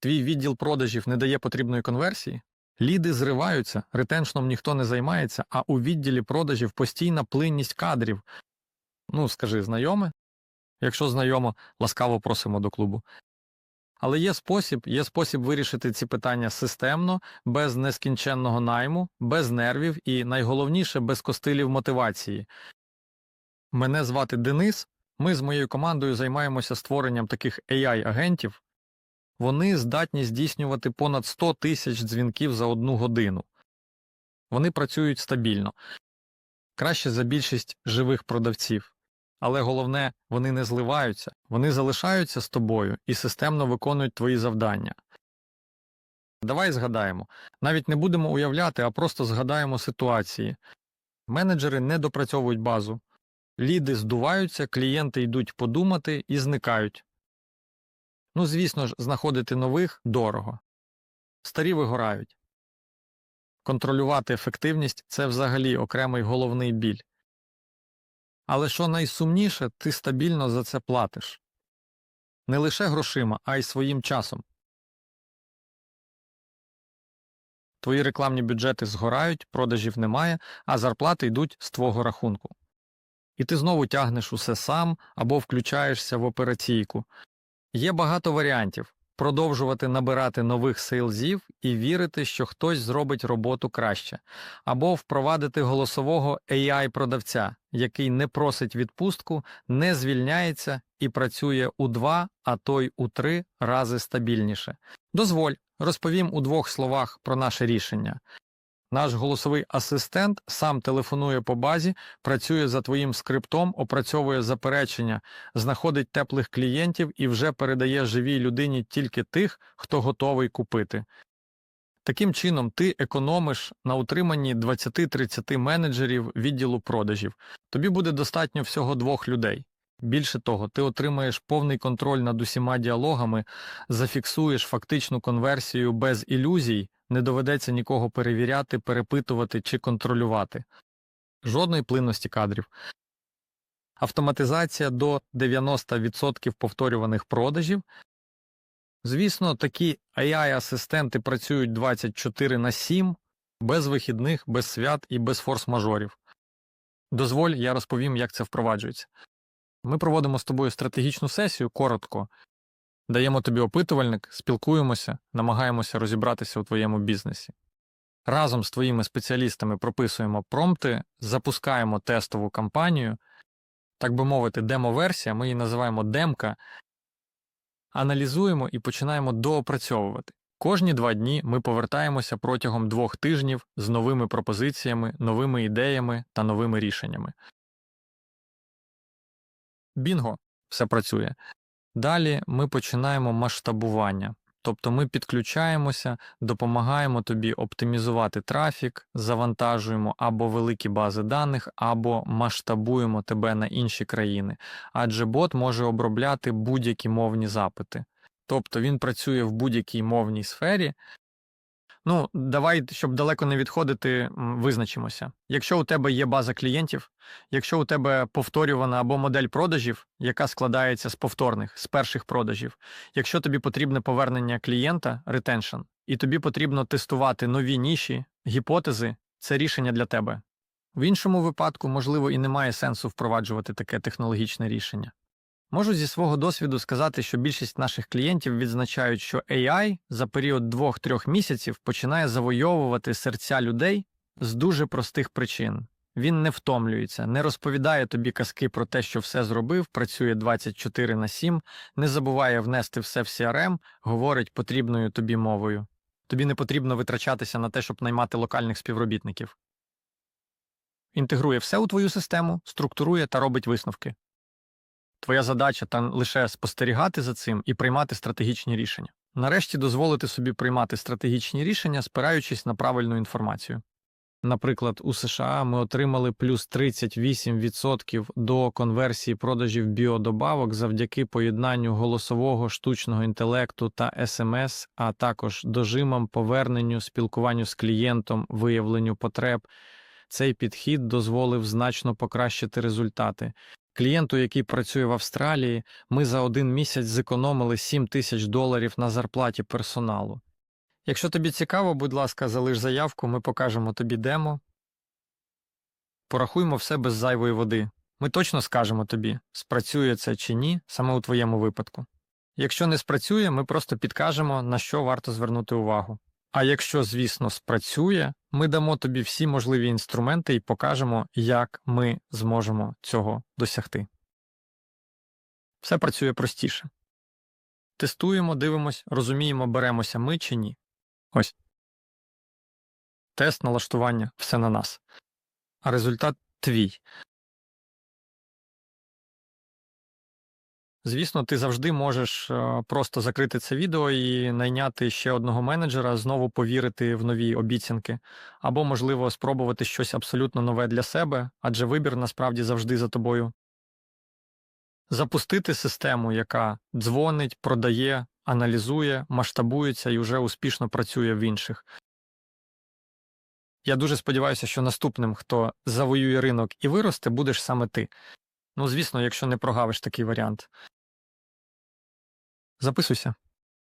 твій відділ продажів не дає потрібної конверсії, ліди зриваються, ретеншном ніхто не займається, а у відділі продажів постійна плинність кадрів. Ну, скажи, знайоме? Якщо знайомо, ласкаво просимо до клубу. Але є спосіб, є спосіб вирішити ці питання системно, без нескінченного найму, без нервів і найголовніше без костилів мотивації. Мене звати Денис. Ми з моєю командою займаємося створенням таких AI-агентів. Вони здатні здійснювати понад 100 тисяч дзвінків за одну годину. Вони працюють стабільно, краще за більшість живих продавців. Але головне, вони не зливаються, вони залишаються з тобою і системно виконують твої завдання. Давай згадаємо. Навіть не будемо уявляти, а просто згадаємо ситуації. Менеджери не допрацьовують базу, ліди здуваються, клієнти йдуть подумати і зникають. Ну, звісно ж, знаходити нових дорого. Старі вигорають. Контролювати ефективність це взагалі окремий головний біль. Але що найсумніше, ти стабільно за це платиш. Не лише грошима, а й своїм часом. Твої рекламні бюджети згорають, продажів немає, а зарплати йдуть з твого рахунку. І ти знову тягнеш усе сам або включаєшся в операційку. Є багато варіантів продовжувати набирати нових сейлзів і вірити, що хтось зробить роботу краще, або впровадити голосового AI-продавця, який не просить відпустку, не звільняється і працює у два, а то й у три рази стабільніше. Дозволь, розповім у двох словах про наше рішення. Наш голосовий асистент сам телефонує по базі, працює за твоїм скриптом, опрацьовує заперечення, знаходить теплих клієнтів і вже передає живій людині тільки тих, хто готовий купити. Таким чином, ти економиш на утриманні 20-30 менеджерів відділу продажів. Тобі буде достатньо всього двох людей. Більше того, ти отримаєш повний контроль над усіма діалогами, зафіксуєш фактичну конверсію без ілюзій, не доведеться нікого перевіряти, перепитувати чи контролювати. Жодної плинності кадрів. Автоматизація до 90% повторюваних продажів. Звісно, такі AI-асистенти працюють 24 на 7, без вихідних, без свят і без форс-мажорів. Дозволь, я розповім, як це впроваджується. Ми проводимо з тобою стратегічну сесію коротко, даємо тобі опитувальник, спілкуємося, намагаємося розібратися у твоєму бізнесі. Разом з твоїми спеціалістами прописуємо промпти, запускаємо тестову кампанію, так би мовити, демо-версія, ми її називаємо демка, аналізуємо і починаємо доопрацьовувати. Кожні два дні ми повертаємося протягом двох тижнів з новими пропозиціями, новими ідеями та новими рішеннями. Бінго, все працює. Далі ми починаємо масштабування, тобто ми підключаємося, допомагаємо тобі оптимізувати трафік, завантажуємо або великі бази даних, або масштабуємо тебе на інші країни, адже бот може обробляти будь-які мовні запити. Тобто він працює в будь-якій мовній сфері. Ну, давай, щоб далеко не відходити, визначимося. Якщо у тебе є база клієнтів, якщо у тебе повторювана або модель продажів, яка складається з повторних, з перших продажів, якщо тобі потрібне повернення клієнта, ретеншн, і тобі потрібно тестувати нові ніші, гіпотези, це рішення для тебе. В іншому випадку, можливо, і немає сенсу впроваджувати таке технологічне рішення. Можу зі свого досвіду сказати, що більшість наших клієнтів відзначають, що AI за період 2-3 місяців починає завойовувати серця людей з дуже простих причин. Він не втомлюється, не розповідає тобі казки про те, що все зробив, працює 24 на 7, не забуває внести все в CRM, говорить потрібною тобі мовою. Тобі не потрібно витрачатися на те, щоб наймати локальних співробітників. Інтегрує все у твою систему, структурує та робить висновки. Твоя задача там лише спостерігати за цим і приймати стратегічні рішення. Нарешті дозволити собі приймати стратегічні рішення, спираючись на правильну інформацію. Наприклад, у США ми отримали плюс 38% до конверсії продажів біодобавок завдяки поєднанню голосового штучного інтелекту та СМС, а також дожимам, поверненню, спілкуванню з клієнтом, виявленню потреб. Цей підхід дозволив значно покращити результати. Клієнту, який працює в Австралії, ми за один місяць зекономили 7 тисяч доларів на зарплаті персоналу. Якщо тобі цікаво, будь ласка, залиш заявку, ми покажемо тобі демо. Порахуємо все без зайвої води. Ми точно скажемо тобі, спрацює це чи ні, саме у твоєму випадку. Якщо не спрацює, ми просто підкажемо, на що варто звернути увагу. А якщо, звісно, спрацює, ми дамо тобі всі можливі інструменти і покажемо, як ми зможемо цього досягти. Все працює простіше. Тестуємо, дивимось, розуміємо, беремося ми чи ні. Ось. Тест налаштування все на нас. А результат твій. Звісно, ти завжди можеш е, просто закрити це відео і найняти ще одного менеджера, знову повірити в нові обіцянки, або, можливо, спробувати щось абсолютно нове для себе, адже вибір насправді завжди за тобою. Запустити систему, яка дзвонить, продає, аналізує, масштабується і вже успішно працює в інших. Я дуже сподіваюся, що наступним, хто завоює ринок і виросте, будеш саме ти. Ну, звісно, якщо не прогавиш такий варіант. Записуйся.